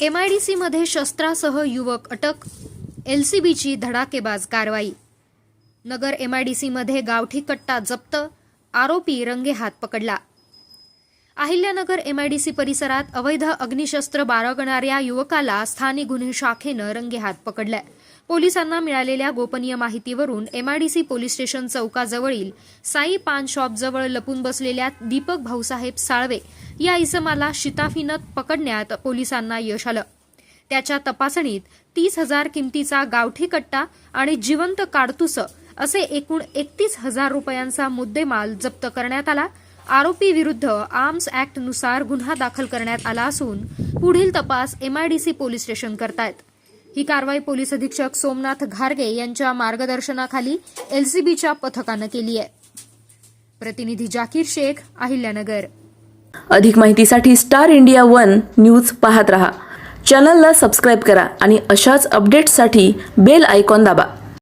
एमआयडीसीमध्ये शस्त्रासह युवक अटक L C बीची धडाकेबाज कारवाई. नगर एमआयडीसीमध्ये गावठी कट्टा जप्त आरोपी रंगेहात पकडला. अहिल्यानगर एमआयडीसी परिसरात अवैध अग्निशस्त्र बाळगणाऱ्या युवकाला स्थानिक गुन्हे शाखेनं रंगेहात पकडलंय. पोलिसांना मिळालेल्या गोपनीय माहितीवरून एमआयडीसी पोलीस स्टेशन चौकाजवळील साई पान शॉपजवळ लपून बसलेल्या दीपक भाऊसाहेब साळवे या इसमाला शिताफीनं पकडण्यात पोलिसांना यश आलं. त्याच्या तपासणीत तीस हजार किमतीचा गावठी कट्टा आणि जिवंत काडतुसं असे एकूण एकतीस हजार रुपयांचा मुद्देमाल जप्त करण्यात आला. आरोपी विरुद्ध आर्म्स अॅक्टनुसार गुन्हा दाखल करण्यात आला असून पुढील तपास एमआयडीसी पोलीस स्टेशन करतायत. ही कारवाई पोलीस अधीक्षक सोमनाथ घारगे यांच्या मार्गदर्शनाखाली एलसीबीच्या पथकानं केली आहे. प्रतिनिधी जाकीर शेख अहिल्यानगर. अधिक माहितीसाठी स्टार इंडिया वन न्यूज पाहत रहा. चॅनलला सबस्क्राईब करा आणि अशाच अपडेट्ससाठी बेल आयकॉन दाबा.